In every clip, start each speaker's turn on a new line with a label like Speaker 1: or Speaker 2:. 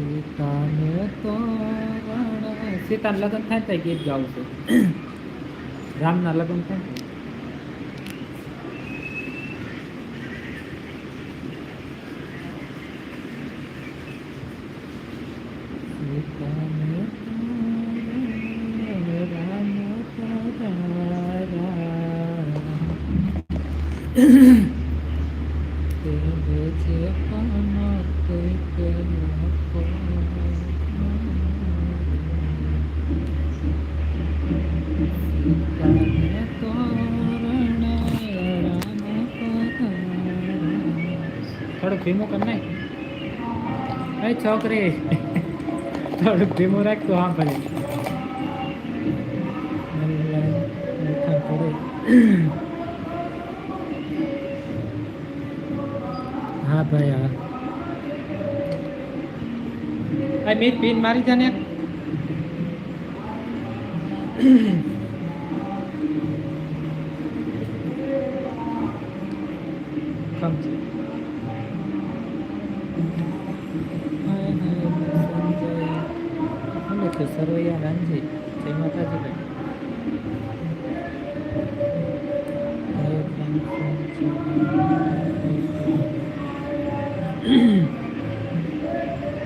Speaker 1: સીતાને તોરણ સીતાના લગ્ન થાય તો ગીત ગાવું છે રામના લગ્ન થાય ને. સીતાને થોડુંક ધીમું કર નાખ એ છોકરી. થોડુંક ધીમું રાખ તો હા ભલે. હા ભાઈ, હા. મીત પીન મારી જાને સરવૈયા રાંજી જય માતાજી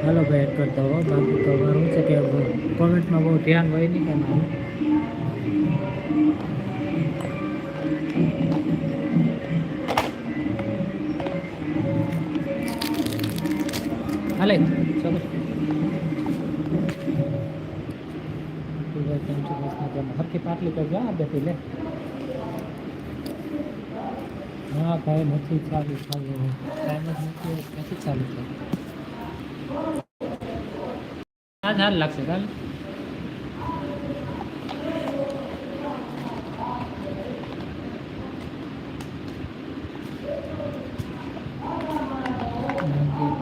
Speaker 1: હલો ભાઈ એડ કરતા હો, બાકી તો મારું છે કે કોમેન્ટમાં બહુ ધ્યાન હોય નહીં કે મારું હાલે ચલો હરકી પાટલી કરજો આ બેઠી લે હા ભાઈ નથી ચાલુ ચાલુ ટાઈમ જ નથી નથી ચાલુ થાય હા હાલ લાગશે ચાલ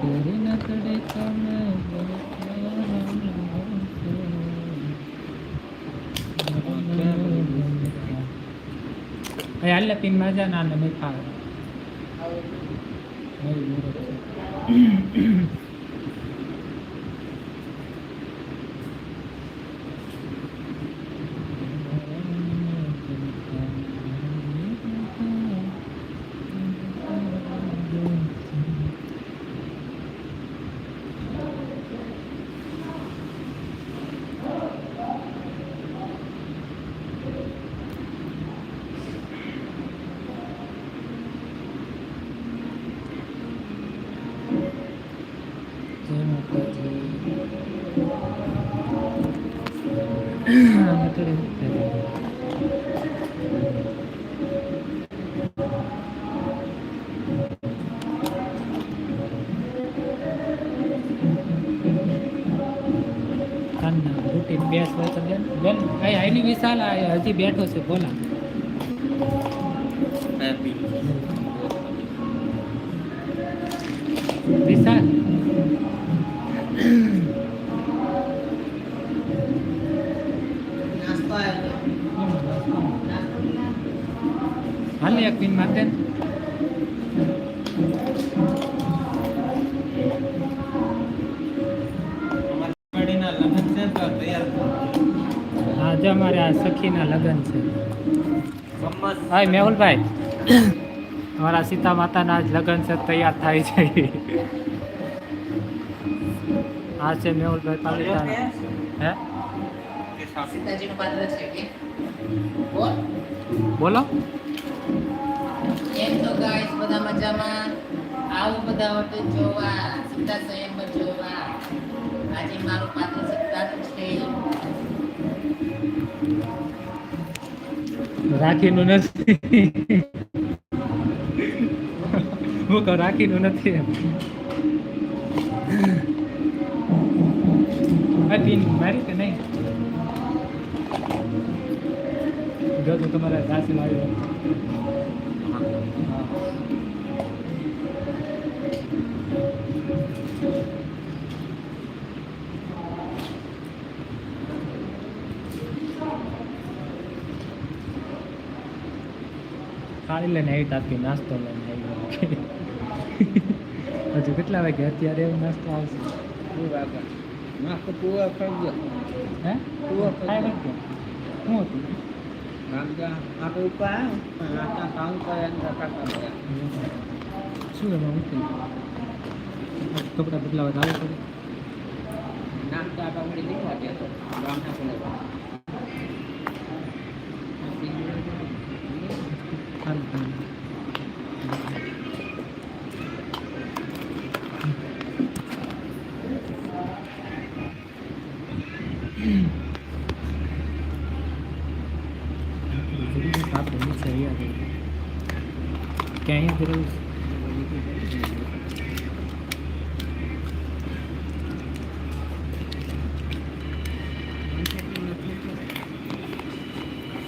Speaker 1: તેરી નકડે તમે ભાઈ હાલ પિનમાં જા બેસ હોય તો બેન બેન કઈ આઈની વિશાલ હજી બેઠો છે બોલા. વિશાલ. હાલ એક પિન મારતે સખીના લગ્ન છે. હા મેહુલભાઈ. તમારા સીતા માતાના આજ લગ્ન છે તૈયાર થાય છે. હા છે મેહુલભાઈ પાલિતા હે?
Speaker 2: બોલ. એમ તો ગાઈસ બધા મજામાં. આવો બધા વટે જોવા સીતા સ્વયંવર જોવા. આજે મારું પાત્ર સીતાનું છે.
Speaker 1: રાખીનું નથી. હું કહું રાખીનું નથી એમ. મારી કે નહીં? જો તો તમારા સાસી આવ્યો ખાલી લઈને આવી તાપી નાસ્તો લઈને આવી હજુ કેટલા વાગે? અત્યારે એવો નાસ્તો આવશે.
Speaker 3: નાસ્તો પૂરો થઈ ગયો.
Speaker 1: હે?
Speaker 3: પૂરો
Speaker 1: ખાઈ
Speaker 3: થઈ
Speaker 1: શું હતું?
Speaker 3: ગયો આપણે
Speaker 1: શું એમાં મૂકી કપડાં બદલાવા તો આવવું પડે
Speaker 3: નાસ્તા આપણે વળી લીધા ત્યાં તો ગામના
Speaker 1: આપણે નીચે આવ્યા છે ક્યાંય જ રહું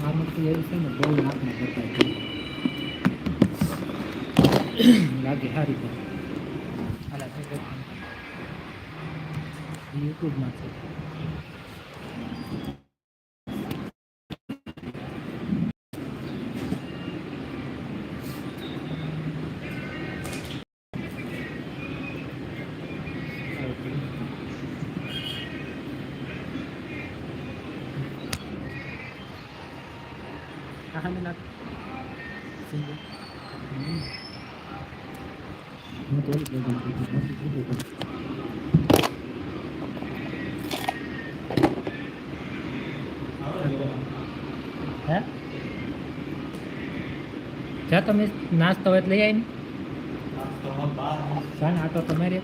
Speaker 1: આમાં તો એવું છે ને બહુ નાકમાં બતાય લાગે સારી પણ હાલા યુટ્યુબમાં છે Kahan natin. Sige. હે જા તમે નાસ્તો હોય લઈ આવી આ તો તમારે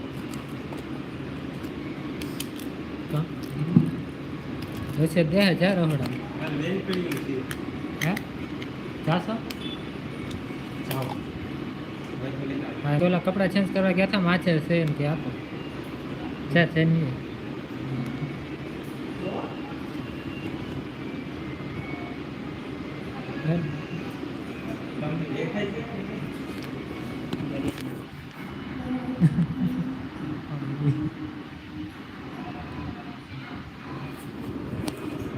Speaker 1: જોશે દે હજાર રહોડા જાશો જાઓ. હા ઓલા કપડાં ચેન્જ કરવા ગયા હતા માછે છે એમ કે આપો. છે છે નહીં. હે?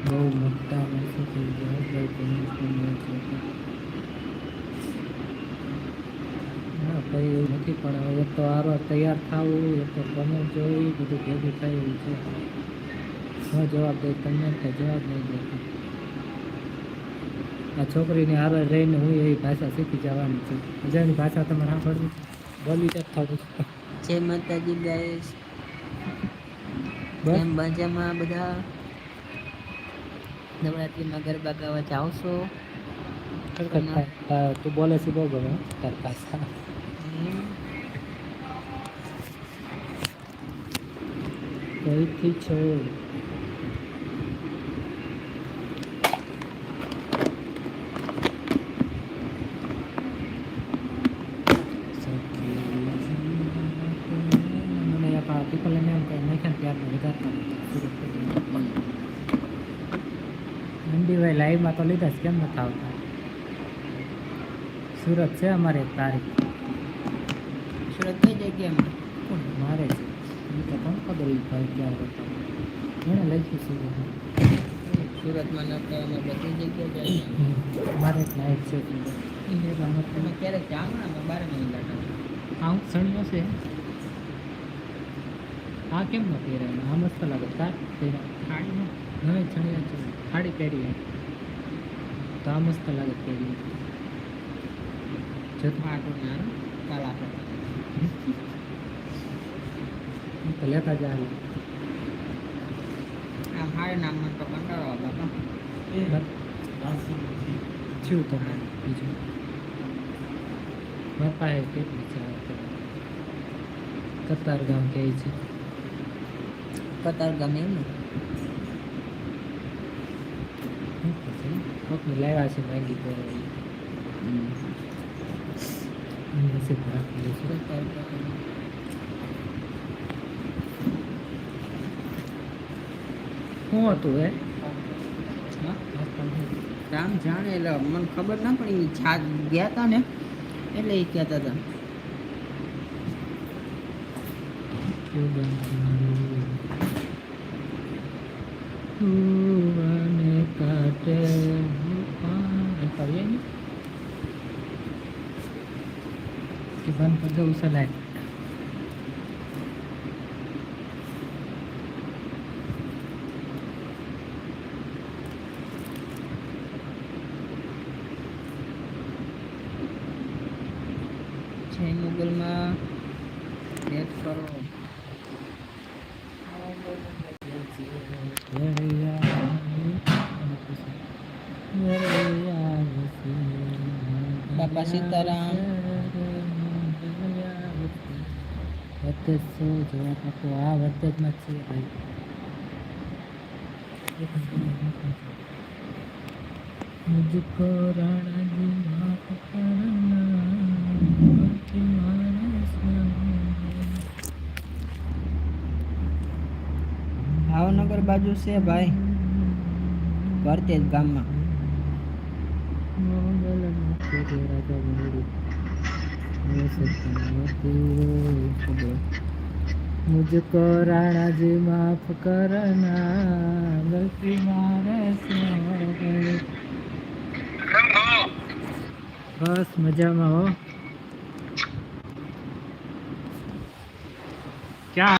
Speaker 1: બહુ મોટા માણસો થઈ ગયા બહુ કોન્ફિડન્સ લોકો. ના કંઈ એવું નથી પણ હવે તો આરો તૈયાર થવું એક તો તમે જોઈ બધું ભેગું થાય છે. હું જવાબ દઈ તમને તો જવાબ નહીં દેતો. આ છોકરીને આરો રહીને હું એવી ભાષા શીખી જવાની છું. બીજાની ભાષા તમે સાંભળવી? બોલી જ થતું.
Speaker 3: જય માતાજી ગાઈસ. એમ બાજામાં બધા? નવરાત્રિમાં ગરબા ગાવા જાઓ છો?
Speaker 1: તું બોલે છે બહુ ગમે. તાર ભાષા કઈથી છો. લાઈવમાં તો લીધા કેમ નથી આવતા? સુરત છે અમારે એક તારીખ.
Speaker 3: સુરત કઈ જગ્યામાં
Speaker 1: પણ મારે છે. એ તો કોણ ખબર એ ભાઈ ક્યાં કરતા એને લખ્યું છે
Speaker 3: સુરતમાં ન તો અમે બધી જગ્યાએ જાય.
Speaker 1: મારે એક છે
Speaker 3: તમે ક્યારેક જાઓ ને અમે બાર મહિના
Speaker 1: આવું સણિયો છે આ કેમ ન પહેરાય? આ મસ્ત લાગે. કાર પહેરા
Speaker 3: ખાડીમાં?
Speaker 1: નવે છણિયા છે ખાડી પહેરી તો આ મસ્ત લાગે પહેરી જો
Speaker 3: આટલું ના કાલ આપણે
Speaker 1: લેતા જ આવી
Speaker 3: આ મારે નામમાં તો કંટાળો બાપા
Speaker 1: છું તમે બીજું. પાસે કેટલી છે આ વખતે? કતાર ગામ કહે છે.
Speaker 3: કતાર ગમે એમ ને?
Speaker 1: લાવ્યા છે માંગી તો નસીબ રાખેલું છે
Speaker 3: કતાર ગમે
Speaker 1: શું હતું એ
Speaker 3: રામ જાણે એટલે મને ખબર ના પડી છાત ગયા હતા ને એટલે એ કહેતા હતા
Speaker 1: એમ કરીએ ને કે બંધ કરી દઉં સલાડ
Speaker 3: જૈન મુગલમાં એડ કરો બાપા સીતારામ
Speaker 1: સત્તરસો જેવા કાકો આ વર્તકમાં છે. મુજકો રાણાજી
Speaker 3: ભાવનગર બાજુ છે ભાઈ. વર્તેજ ગામમાં.
Speaker 1: રાજા મંદિર મુજકો રાણાજી માફ કરના ગલતી મારે બસ મજામાં હો